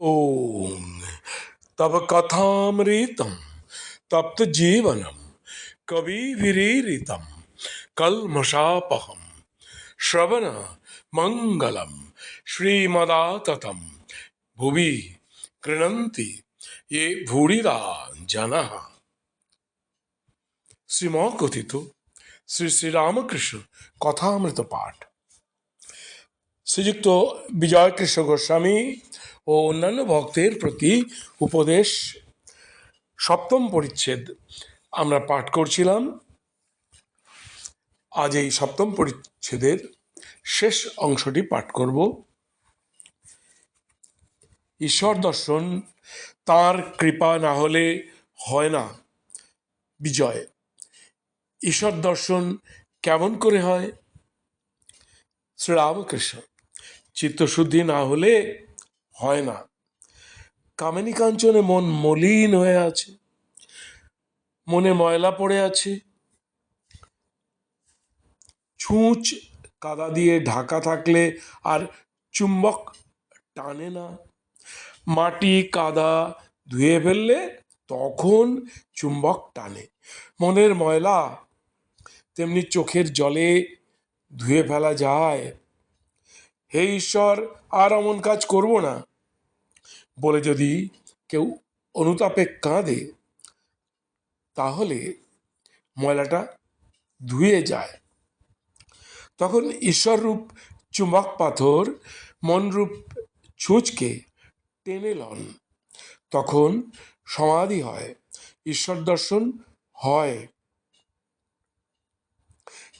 ओम तब कथामृतम, तप्त जीवनम, कवि विरीरितम श्रवण मंगलम, श्रीमदाततम, भुवि कृणंति ये भूरिदा जन। श्रीमौकथित श्री श्री रामकृष्ण कथामृत पाठ। श्रीजुक्त विजय कृष्ण गोस्वामी ও অন্যান্য ভক্তের প্রতি উপদেশ। সপ্তম পরিচ্ছেদ আমরা পাঠ করছিলাম। আজ এই সপ্তম পরিচ্ছেদের শেষ অংশটি পাঠ করব। ঈশ্বর দর্শন, তার কৃপা না হলে হয় না বিজয়। ঈশ্বর দর্শন কেমন করে হয়? শ্রীরামকৃষ্ণ, চিত্তশুদ্ধি না হলে হয় না। কামিনী কাঞ্চনে মন মলিন হয়ে আছে, মনে ময়লা পড়ে আছে। ছুঁচ কাদা দিয়ে ঢাকা থাকলে আর চুম্বক টানে না। মাটি কাদা ধুয়ে ফেললে তখন চুম্বক টানে। মনের ময়লা তেমনি চোখের জলে ধুয়ে ফেলা যায়। হে ঈশ্বর, আর অমন কাজ করব না। বলে যদি কেউ অনুতাপে কাঁদে, তাহলে ময়লাটা ধুয়ে যায়। তখন ঈশ্বররূপ চুম্বক পাথর, মনরূপ ছুঁচকে টেনে লন। তখন সমাধি হয়, ঈশ্বর দর্শন হয়।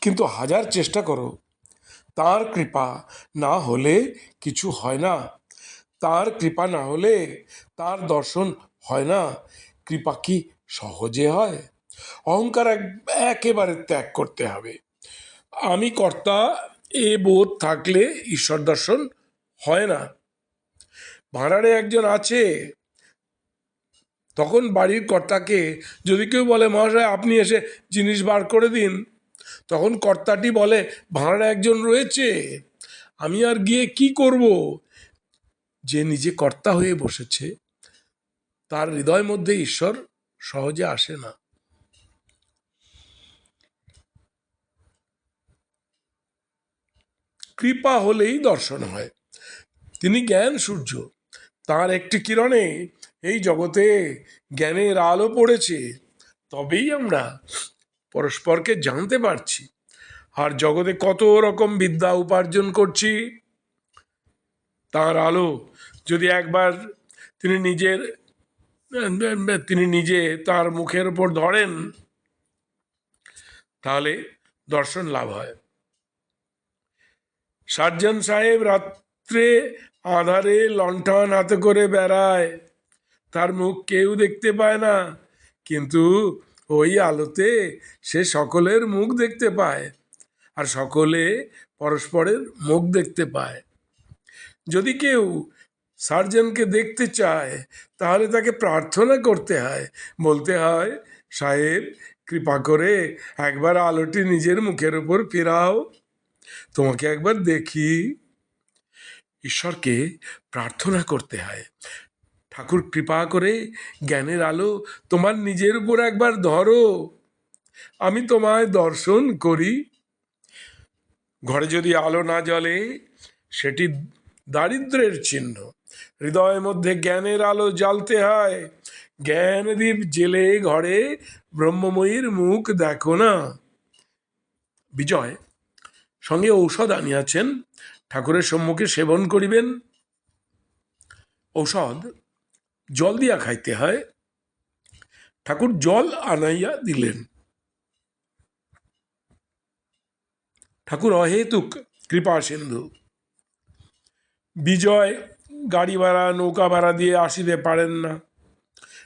কিন্তু হাজার চেষ্টা করো তার কৃপা না হলে কিছু হয় না। তার কৃপা না হলে তার দর্শন হয় না। কৃপা কি সহজে হয়? অহংকার এক, একেবারে ত্যাগ করতে হবে। আমি কর্তা, এ বোধ থাকলে ঈশ্বর দর্শন হয় না। ভাড়ারে একজন আছে, তখন বাড়ির কর্তাকে যদি কেউ বলে, মহাশয়, আপনি এসে জিনিস বার করে দিন। তখন কর্তাটি বলে, ভাড়া একজন রয়েছে, আমি আর গিয়ে কি করব? যে নিজে কর্তা হয়ে বসেছে, তার হৃদয় মধ্যে ঈশ্বর সহজে আসে না। কৃপা হলেই দর্শন হয়। তিনি জ্ঞান সূর্য, তার একটি কিরণে এই জগতে জ্ঞানের আলো পড়েছে। তবেই আমরা পরস্পরকে জানতে পারছি। আর জগতে কত রকম বিদ্যা উপার্জন করছি। তার আলো যদি একবার তিনি নিজের, তিনি নিজে তার মুখের ওপর ধরেন, তাহলে দর্শন লাভ হয়। সার্জন সাহেব রাত্রে আধারে লণ্ঠন হাতে করে বেড়ায়। তার মুখ কেউ দেখতে পায় না, কিন্তু ওই আলোতে সে সকলের মুখ দেখতে পায় আর সকলে পরস্পরের মুখ দেখতে পায়। যদি কেউ সার্জনকে দেখতে চায়, তাহলে তাকে প্রার্থনা করতে হয়। বলতে হয়, সাহেব, কৃপা করে একবার আলোটি নিজের মুখের উপর ফেরাও। তোমাকে একবার দেখি। ঈশ্বরকে প্রার্থনা করতে হয়। ঠাকুর কৃপা করে জ্ঞানের আলো তোমার নিজের উপর একবার ধরো। আমি তোমায় দর্শন করি। ঘরে যদি আলো না জ্বলে, সেটি দারিদ্রের চিহ্ন। হৃদয়ের মধ্যে জ্ঞানের আলো জ্বালতে হয়। জ্ঞানদীপ জেলে ঘরে ব্রহ্মময়ীর মুখ দেখো না। বিজয়, সঙ্গে ঔষধ আনিয়াছেন। ঠাকুরের সম্মুখে সেবন করিবেন। ঔষধ জল দিয়া খাইতে হয়। ঠাকুর জল আনাইয়া দিলেন। ঠাকুর অহেতুক কৃপা সিন্ধু। বিজয় গাড়ি ভাড়া, নৌকা ভাড়া দিয়ে আসিতে পারেন না।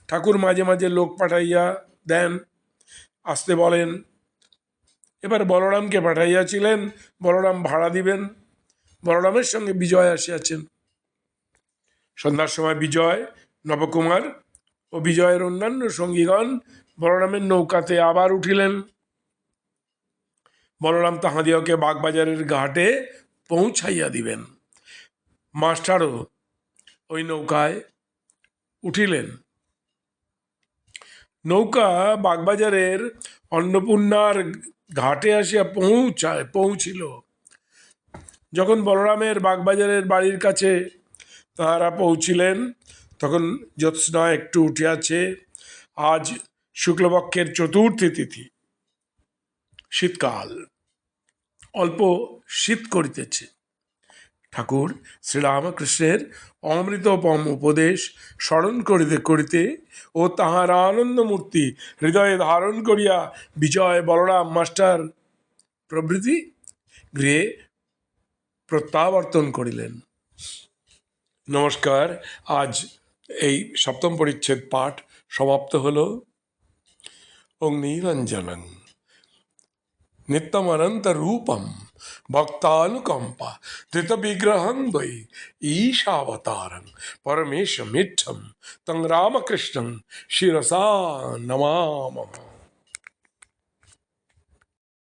ঠাকুর মাঝে মাঝে লোক পাঠাইয়া দেন। আসতে বলেন, এবার বলরামকে পাঠাইয়াছিলেন, বলরাম ভাড়া দিবেন। বলরামের সঙ্গে বিজয় আসিয়াছেন। সন্ধ্যার সময় বিজয় নবকুমার ও বিজয়ের অন্যান্য সঙ্গীগণ বলরামের নৌকাতে আবার উঠিলেন। বলরাম তাহাদিওকে বাগবাজারের ঘাটে পৌঁছাইয়া দিবেন। মাস্টারও ওই নৌকায় উঠিলেন। নৌকা বাগবাজারের অন্নপূর্ণার ঘাটে আসিয়া পৌঁছায়, পৌঁছিল। যখন বলরামের বাগবাজারের বাড়ির কাছে তাহারা পৌঁছিলেন তখন জ্যোৎস্না একটু উঠিয়াছে। আজ শুক্লপক্ষের চতুর্থী তিথি। শীতকাল। অল্প শীত করিতেছে। ঠাকুর শ্রীরামকৃষ্ণের অমৃতপম উপদেশ স্মরণ করিতে করিতে ও তাহার আনন্দমূর্তি হৃদয়ে ধারণ করিয়া বিজয় বলরাম মাস্টার প্রভৃতি গৃহে প্রত্যাবর্তন করিলেন। নমস্কার। আজ এই সপ্তম পরিচ্ছেদ পাঠ সমাপ্ত হল। অগ্নিরঞ্জনং নিত্যমনন্তরূপম ভক্তানুকম্পা ধৃত বিগ্রহং দ্বৈ ঈশাবতারং মিঠম তং রামকৃষ্ণং শিরসা নমামः।